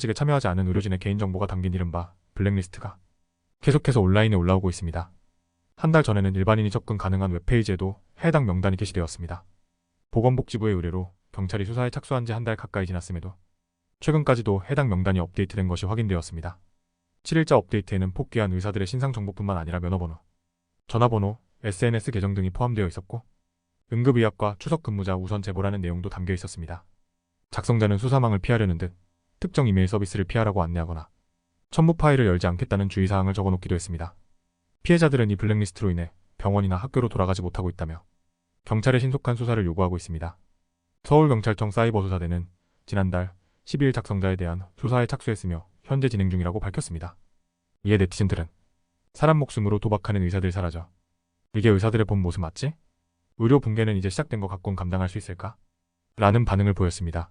직에 참여하지 않은 의료진의 개인정보가 담긴 이른바 블랙리스트가 계속해서 온라인에 올라오고 있습니다. 한 달 전에는 일반인이 접근 가능한 웹페이지에도 해당 명단이 게시되었습니다. 보건복지부의 의뢰로 경찰이 수사에 착수한 지 한 달 가까이 지났음에도 최근까지도 해당 명단이 업데이트된 것이 확인되었습니다. 7일자 업데이트에는 복귀한 의사들의 신상 정보뿐만 아니라 면허번호, 전화번호, SNS 계정 등이 포함되어 있었고 응급의학과 추석 근무자 우선 제보라는 내용도 담겨 있었습니다. 작성자는 수사망을 피하려는 듯 특정 이메일 서비스를 피하라고 안내하거나 첨부 파일을 열지 않겠다는 주의사항을 적어놓기도 했습니다. 피해자들은 이 블랙리스트로 인해 병원이나 학교로 돌아가지 못하고 있다며 경찰의 신속한 수사를 요구하고 있습니다. 서울경찰청 사이버수사대는 지난달 12일 작성자에 대한 수사에 착수했으며 현재 진행 중이라고 밝혔습니다. 이에 네티즌들은 사람 목숨으로 도박하는 의사들 사라져. 이게 의사들의 본 모습 맞지? 의료 붕괴는 이제 시작된 것 같곤 감당할 수 있을까? 라는 반응을 보였습니다.